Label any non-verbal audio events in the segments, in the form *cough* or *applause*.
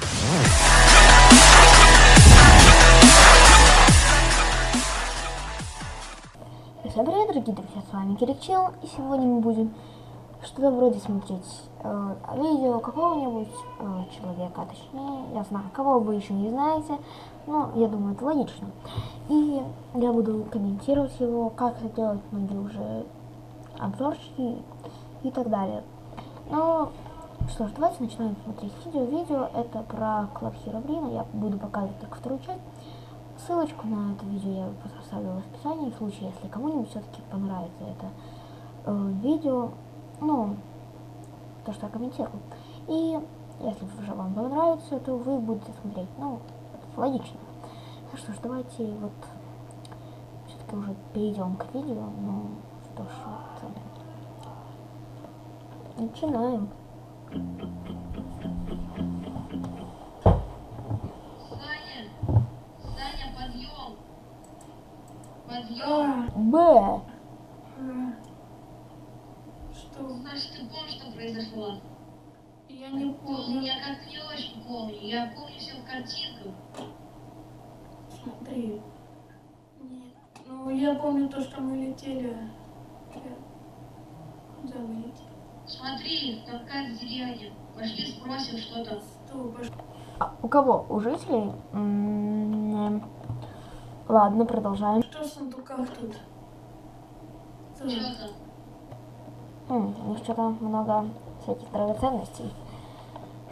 Всем привет, дорогие друзья, с вами Кирик и сегодня мы будем что-то вроде смотреть э, видео какого-нибудь э, человека, точнее, я знаю, кого вы еще не знаете, но я думаю, это логично. И я буду комментировать его, как это делать многие уже обзорчики и так далее. Ну, что ж, давайте начинаем смотреть видео. Видео это про Club Hero Brain, я буду показывать только вторую часть. Ссылочку на это видео я оставлю в описании, в случае, если кому-нибудь все-таки понравится это э, видео, ну, то, что я комментирую. И если уже вам понравится, то вы будете смотреть, ну, логично. Ну что ж, давайте вот все-таки уже перейдем к видео, ну, что ж, вот, начинаем. Б. Что? Значит, ты помнишь, что произошло? Я не Ну, помню. я как-то не очень помню. Я помню все в картинках. Смотри. Нет. Ну, я помню то, что мы летели. Я- Куда мы летели? Смотри, там какая-то деревня. Пошли спросим, что там. А, у кого? У жителей? М, Ладно, продолжаем. Что в сундуках тут? Что? Что там? М, У них что-то много всяких драгоценностей.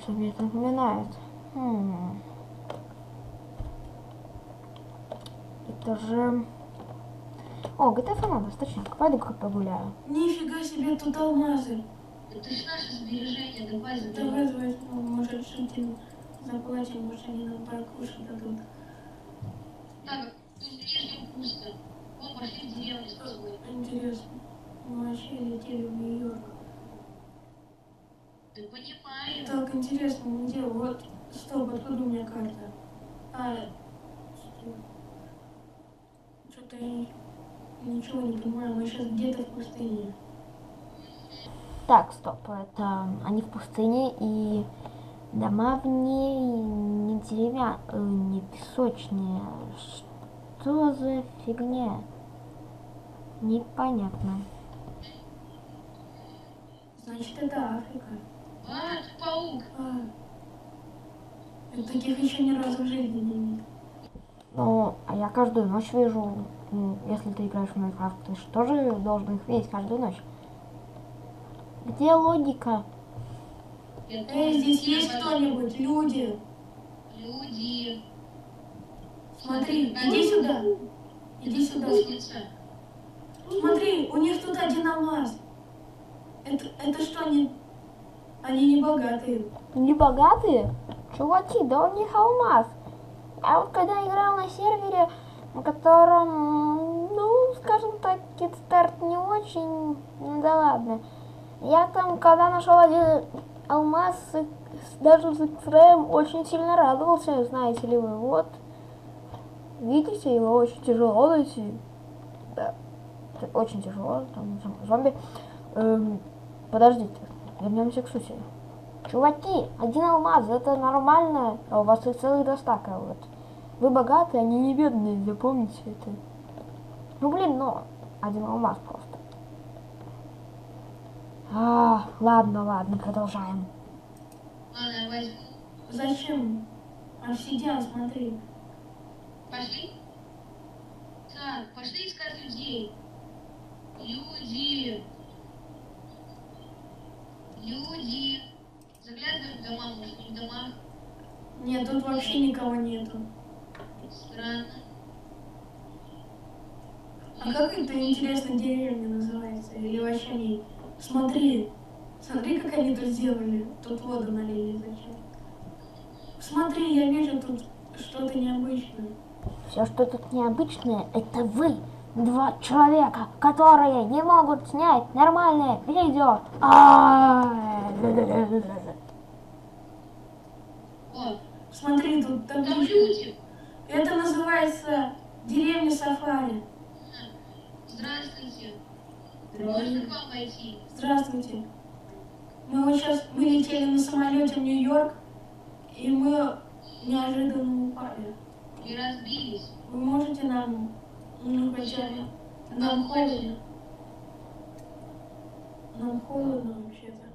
Что мне это напоминает? М. Это же... О, GTA Фанатос, точно. Пойду-ка погуляю. Нифига себе, тут алмазы. Это ж наши сбережения, давай Давай, забирай. давай, ну, может, шутим, заплатим, может, они нам покушать дадут. Так, тут нижнем пусто. Вон, пошли в деревню с тобой. Интересно. Мы вообще летели в Нью-Йорк. Ты понимаешь? Так, интересно, где? Вот, стоп, откуда у меня карта? А, что-то я ничего не понимаю, мы сейчас где-то в пустыне. Так, стоп. Это они в пустыне и дома в ней не деревья, э, не песочные. Что за фигня? Непонятно. Значит, это Африка. А, это паук. А, я таких еще ни разу в жизни не видел. Ну, а я каждую ночь вижу, если ты играешь в Майнкрафт, ты же тоже должен их видеть каждую ночь. Где логика? Я Эй, здесь есть кто-нибудь? Люди! Люди. Смотри, иди сюда. Иди сюда. Смотри, у них тут один алмаз. Это, это что, они... Они не богатые. Не богатые? Чуваки, да у них алмаз. А вот когда играл на сервере, на котором, ну, скажем так, китстарт не очень, ну да ладно. Я там, когда нашел один алмаз, даже с X-Ray, очень сильно радовался, знаете ли вы, вот. Видите, его очень тяжело найти. Да, очень тяжело, там зом- зомби. Эм, подождите, вернемся к сути. Чуваки, один алмаз, это нормально, а у вас их целых два стака, вот. Вы богатые, они не бедные, запомните это. Ну блин, ну, один алмаз просто. А, ладно, ладно, продолжаем. Ладно, я возьму. Зачем? Обсидиан, смотри. Пошли? Так, пошли искать людей. Люди. Люди. Заглядываем в дома, может, в домах. Нет, тут вообще никого нету. Странно. А как это интересно деревня называется? Или вообще не... Смотри, смотри, как они тут сделали. Тут воду налили зачем. Смотри, я вижу тут что-то необычное. Все, что тут необычное, это вы, два человека, которые не могут снять нормальное видео. А, Смотри, тут там табличка. Это называется деревня Сафари. Здравствуйте. Можно к вам войти? Здравствуйте. Мы вот сейчас мы летели на самолете в Нью-Йорк, и мы неожиданно упали. И разбились. Вы можете нам, ну, хотя бы, нам холодно. Нам холодно вообще-то.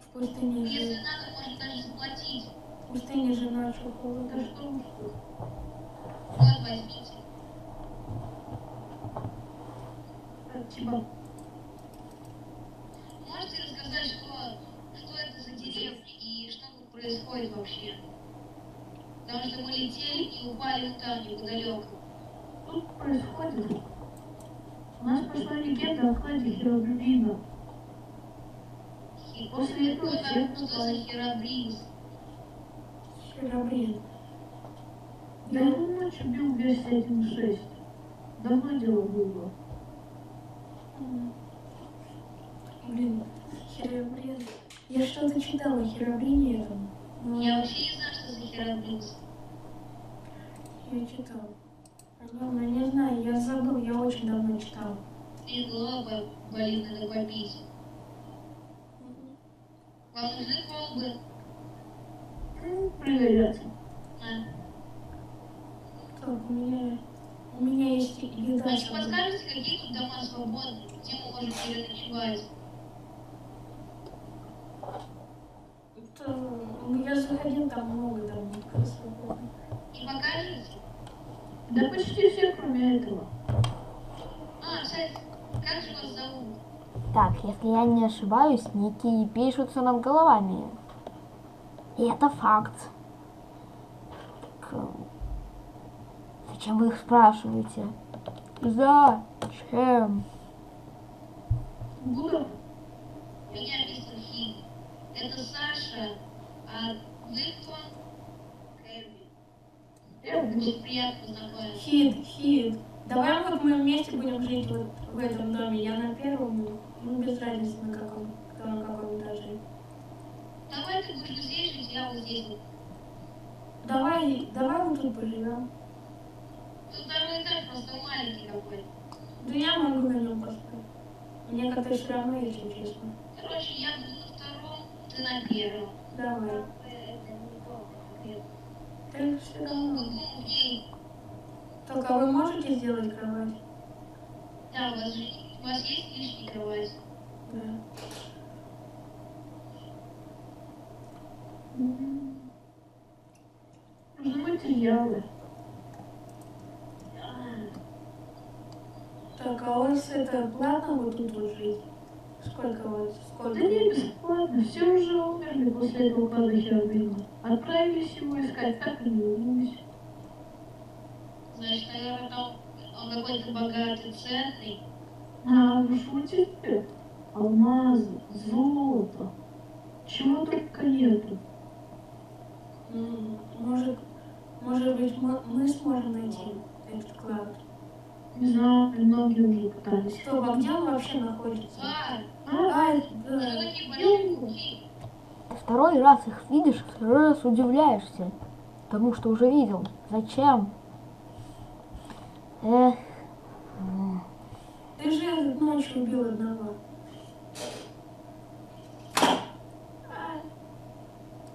В пустыне Если же, надо, можно даже заплатить. в пустыне же ночью Да холодно. что уж тут. Вот, возьмите. Спасибо. Можете рассказать, что, что это за деревня и что тут происходит вообще? Потому что мы летели и упали там, неподалеку. Тут происходит. У нас пошла легенда о вкладе Херобрина. И После этого там, что за назвали. херобринс? Херобрин. Я его ночью бил весь один шесть. Давно дело было. Блин, Херобрин. Я что-то читала о Херобрине этом. но Я вообще не знаю, что за херобринс. я читала. Главное, не знаю, я забыл, я очень давно читал. И голова бо- болит, надо попить. Вам нужны колбы? Ну, проверяться. А. Так, у меня, у меня есть с собой. подскажете, какие тут дома свободны, где мы можем переночевать? Это, я заходил, там много домов свободных. Не покажете? Да почти все, кроме этого. А, кстати, как же вас зовут? Так, если я не ошибаюсь, ники пишутся над головами. И это факт. Так, зачем вы их спрашиваете? Зачем? Буду. Меня мистер Хин. Это Саша. А вы кто? Кэби. Я буду. Очень приятно познакомиться. Хит, хит. Давай вот мы вместе будем жить вот в этом доме. Я на первом, ну без разницы на каком, кто на каком этаже. Давай ты будешь здесь жить, я вот здесь. Давай, давай вот тут поживем. Тут второй этаж просто маленький какой. Да я могу на нем поспать. Мне как-то все равно, если честно. Короче, я буду на втором, ты на первом. Давай. Ты все Ну, день? Только вы можете сделать кровать? Да, у вас же у вас есть лишняя кровать. Да. Нужны материалы. Так, а у вас это платно вот тут вот жить? Сколько у вас? Да Сколько? не бесплатно, все уже умерли после этого пада Херобрина. Отправились его искать, так и не вернулись. Значит, наверное, там он какой-то богатый, ценный. А уж вот теперь алмазы, золото, чего только нету. Может, может быть, мы, мы сможем найти этот клад? Не знаю, многие уже пытались. Стоп, а где он вообще находится? А, А, что куки? Второй раз их видишь, второй раз удивляешься. Тому, что уже видел. Зачем? Эх. Ты же ночью убил одного.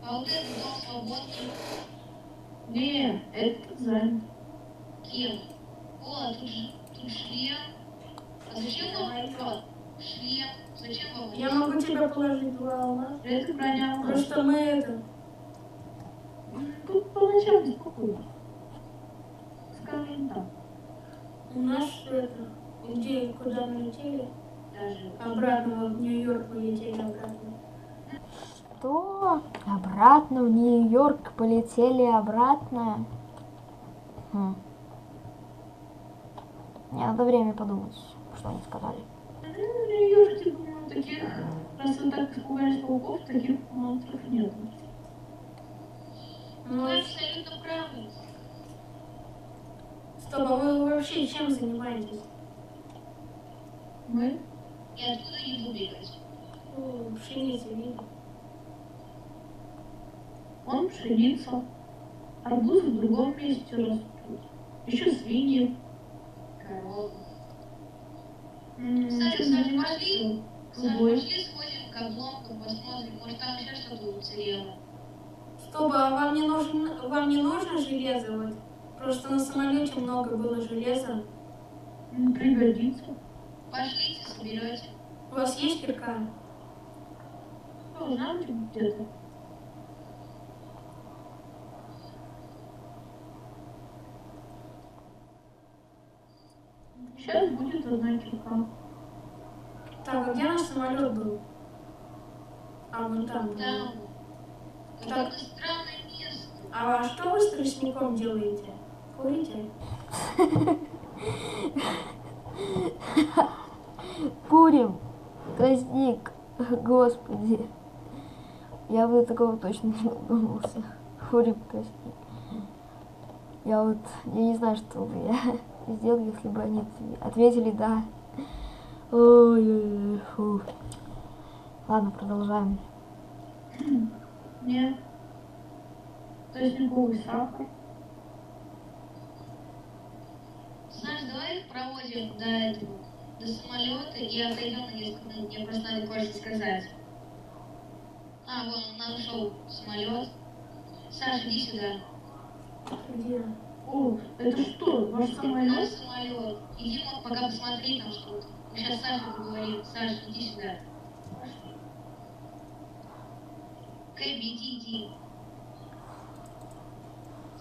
А вот этот дом свободный. Не, это занят. Кем? О, тут, ж- тут шлем. А зачем вам? Шлем. Зачем вам Я могу тебе положить два алмаза. Это броня алмаз. Просто мы это... Тут поначалу спокойно. Скажем так. У нас это... Где, куда мы летели? даже? Обратно, в Нью-Йорк мы летели обратно. Что? Обратно в Нью-Йорк полетели обратно? Хм. Мне надо время подумать, что они сказали. Ну, в Нью-Йорке, думаю, таких, раз вы так испугались пауков, таких монстров нет. Ну, Вы абсолютно правы. стоп, а вы вообще чем занимаетесь? Мы? И откуда еду бегать? Ну, пшеницу видели? Он пшеница. Арбузы в другом месте растут. Еще свиньи. Кстати, заниматься пошли. Другой. пошли сходим к обломкам, посмотрим, может там еще что-то уцелело. Стоп, а вам не нужен, вам не нужно железо? Вот. Просто на самолете много было железа. Пригодится. Пошлите, соберете. У вас есть кирка? Должна быть где-то. Сейчас будет одна кирка. Так, а где наш самолет был? А, вон там. был. Там. Так. Какое странное место. А что вы с тростником делаете? Курите? Курим. Тростник. Господи. Я бы такого точно не додумался. Курим тростник. Я вот, я не знаю, что бы я сделал, если бы они ответили да. Ой, фу. Ладно, продолжаем. Нет. Тростниковый сахар. Знаешь, давай их проводим до этого, до самолета и отойдем на несколько минут. Мне просто надо кое-что сказать. А, вон, он нашел самолет. Саша, иди сюда. Где? О, это что, ваш Наш самолет? самолет. Иди, мог, пока посмотри там что-то. Мы сейчас с Сашей поговорим. Саша, иди сюда. Кэби, иди, иди.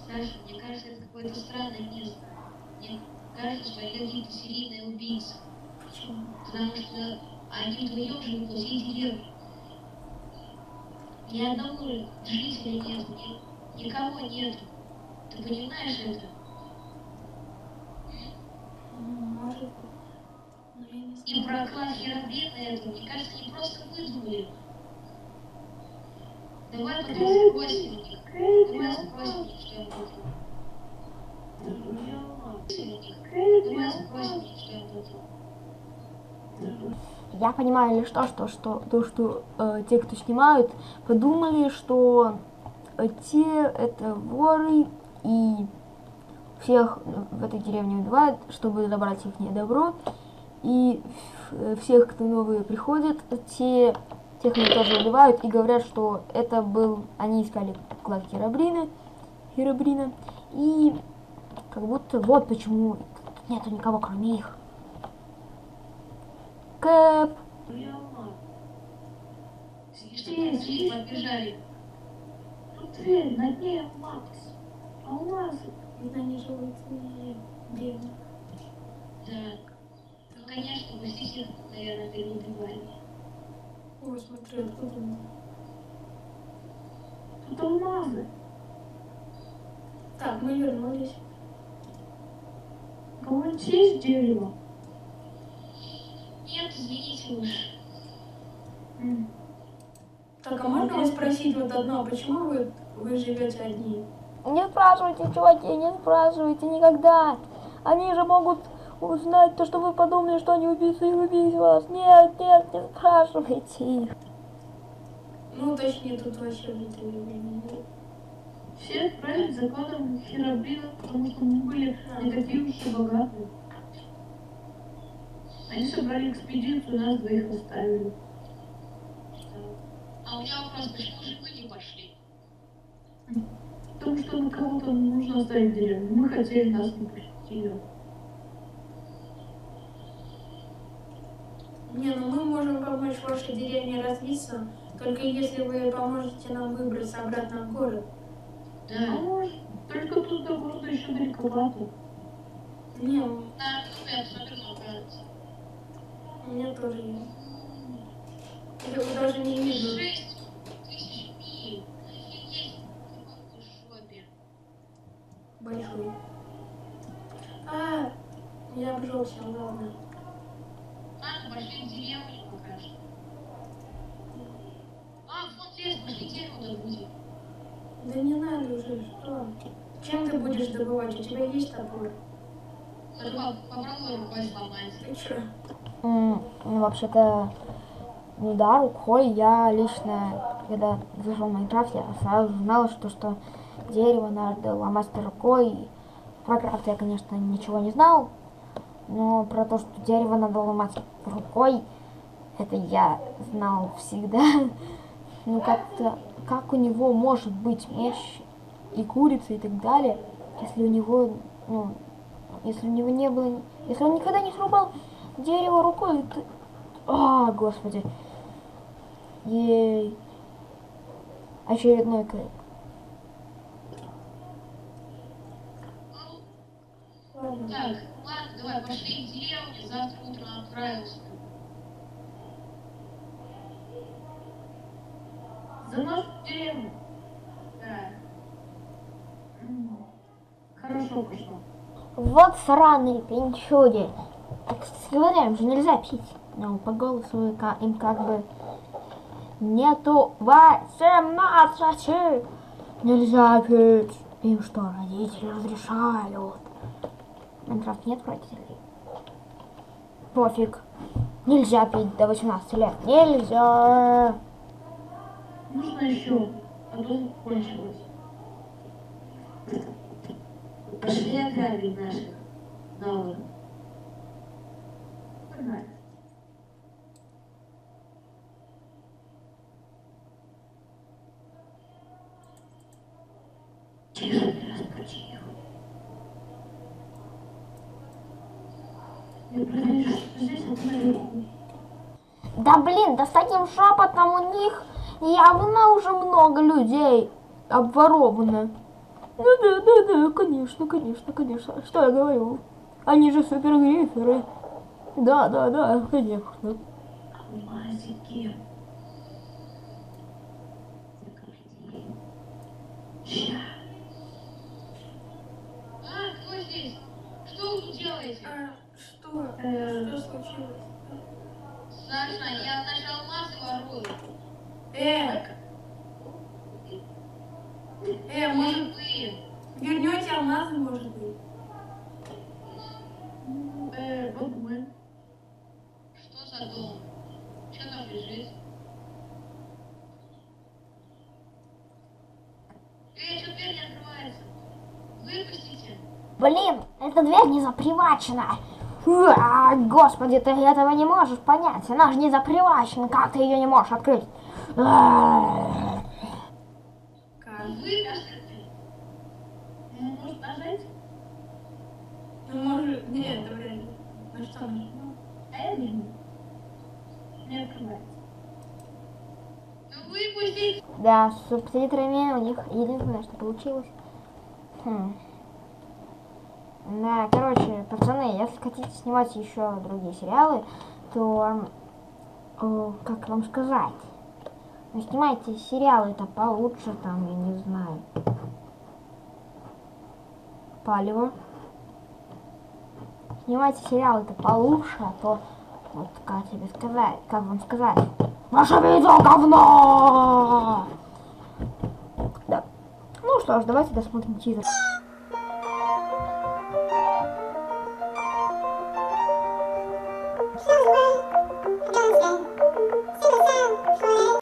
Саша, мне кажется, это какое-то странное место. Мне кажется, что они какие-то серийные убийцы. Почему? Потому что они вдвоем живут во всей деревне. Ни одного жителя нет, ни, никого нет. Ты понимаешь это? Ну, Может не И про класс Херобрина это, мне кажется, они просто выдумали. Давай потом спросим. Давай спросим у них, что им выдумали. Спросим у них. Давай спросим у них, что им выдумали. Я понимаю лишь то, что, что, то, что э, те, кто снимают, подумали, что э, те это воры и всех в этой деревне убивают, чтобы забрать их добро. И всех, кто новые приходят, те, тех они тоже убивают и говорят, что это был, они искали клад Херобрина, Херобрина, и как будто вот почему нету никого, кроме их. Кэп. Здесь подбежали? Тут дверь, на дне Макс. А у нас они живут в деревне. Да. Ну, конечно, мы здесь их, наверное, переубивали. Ой, смотри, откуда они? тут алмазы. Так, мы вернулись. Кого-нибудь есть дерево? Нет, извините уж. Так, а можно вас спросить вот одно, почему вы, вы живете одни? Не спрашивайте, чуваки, не спрашивайте никогда. Они же могут узнать то, что вы подумали, что они убийцы и убить вас. Нет, нет, не спрашивайте их. Ну, точнее, тут вообще внутри времени нет. Все отправились за кладом Херобрина, потому что мы были не такие уж и богатые. Они собрали экспедицию, нас двоих оставили. А у меня вопрос, почему же вы не пошли? *laughs* Потому что на кого-то нужно оставить деревню. Мы хотели, нас не пустили. Не, ну мы можем помочь вашей деревне развиться, только если вы поможете нам выбраться обратно в город. А Да. может, только тут до города еще далековато. Не, На минуту я посмотрю на карте. у меня тоже есть. Я его даже не вижу. Шесть тысяч миль. Офигеть, в каком вы шопе. Большой. А, я обжегся, ладно. Ладно, пошли в деревню пока что. А, вон лес, пошли дерево добудем. Да не надо уже, что? Чем ты будешь добывать? У тебя есть топор? Ну, вообще-то, ну да, рукой я лично, когда зашел в Майнкрафт, я сразу знал, что, что дерево надо ломать рукой. Про крафт я, конечно, ничего не знал, но про то, что дерево надо ломать рукой, это я знал всегда. *laughs* Ну как-то, как у него может быть меч и курица и так далее, если у него, ну, если у него не было, если он никогда не срубал дерево рукой, то... А, господи. Ей. Очередной крик. Ладно. Так, ладно, давай, пошли в деревню, завтра утром отправимся. За нашу деревню. Да. Хорошо пошло. Вот сраные пинчуги. Так говоря, им же нельзя пить. Ну, по голосу им как бы нету 18. Нельзя пить. Им что, родители разрешают? Майнкрафт нет родителей. Пофиг. Нельзя пить до 18 лет. Нельзя. Можно еще? А то кончилось. Пошли ограбить наших. Погнали. Тихо, тихо. Я проверю, что здесь вот наверху. Да блин, да с таким шепотом у них явно уже много людей обворовано. Да, да, да, да, конечно, конечно, конечно. Что я говорю? Они же супергриферы. Да, да, да, конечно. Алмазики. Заходи. Ща. А, кто здесь? Что вы тут делаете? А, что? Э, Что случилось? Саша, я нашел алмазы ворую. Э, э, может, Вы. вернете алмазы, может быть? э, Бэтмен. Что за дом? Что там лежит? Эй, что дверь не открывается? Выпустите. Блин, эта дверь не запривачена. А, Господи, ты этого не можешь понять. Она же не запривачена. Как ты ее не можешь открыть? А. Ну, может? Ну, нет, это вряд ли. На что нажму? А я. Не открывается. Ну выпустите. Да, с субтитрами у них единственное, что получилось. Хм. Да, короче, пацаны, если хотите снимать еще другие сериалы, то, э, как вам сказать, ну, снимайте сериалы-то получше, там, я не знаю, палево. Снимайте сериалы-то получше, а то, вот, как тебе сказать, как вам сказать, ваше видео говно! Да. Ну что ж, давайте досмотрим тизер.